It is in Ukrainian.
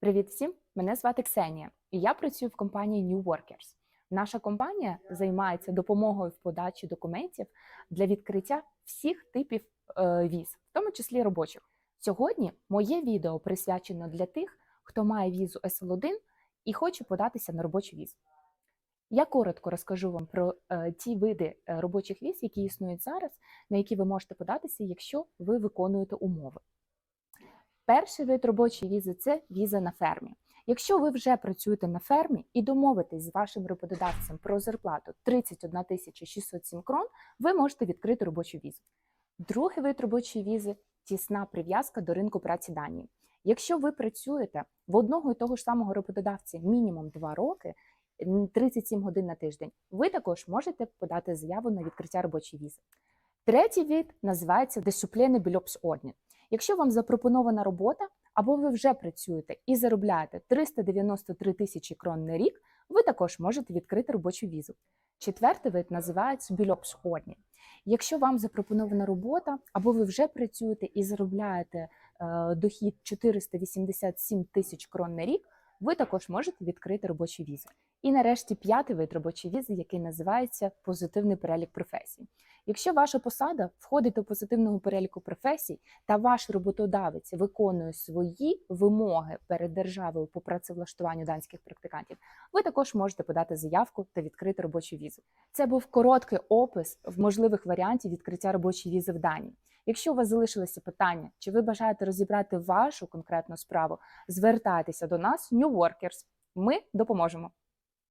Привіт всім! Мене звати Ксенія, і я працюю в компанії New Workers. Наша компанія займається допомогою в подачі документів для відкриття всіх типів е, віз, в тому числі робочих. Сьогодні моє відео присвячено для тих, хто має візу SL1 і хоче податися на робочу візу. Я коротко розкажу вам про е, ті види е, робочих віз, які існують зараз, на які ви можете податися, якщо ви виконуєте умови. Перший вид робочої візи це віза на фермі. Якщо ви вже працюєте на фермі і домовитесь з вашим роботодавцем про зарплату 31 тисяча 607 крон, ви можете відкрити робочу візу. Другий вид робочої візи тісна прив'язка до ринку праці Данії. Якщо ви працюєте в одного і того ж самого роботодавця мінімум 2 роки, 37 годин на тиждень, ви також можете подати заяву на відкриття робочої візи. Третій вид називається десуплене більопсодні. Якщо вам запропонована робота, або ви вже працюєте і заробляєте 393 тисячі крон на рік, ви також можете відкрити робочу візу. Четвертий вид називається більопсходні. Якщо вам запропонована робота, або ви вже працюєте і заробляєте е, дохід 487 тисяч крон на рік, ви також можете відкрити робочу візу. І нарешті п'ятий вид робочої візи, який називається позитивний перелік професій. Якщо ваша посада входить до позитивного переліку професій, та ваш роботодавець виконує свої вимоги перед державою по працевлаштуванню данських практикантів, ви також можете подати заявку та відкрити робочу візу. Це був короткий опис в можливих варіантів відкриття робочої візи в Данії. Якщо у вас залишилися питання, чи ви бажаєте розібрати вашу конкретну справу, звертайтеся до нас, New Workers. Ми допоможемо.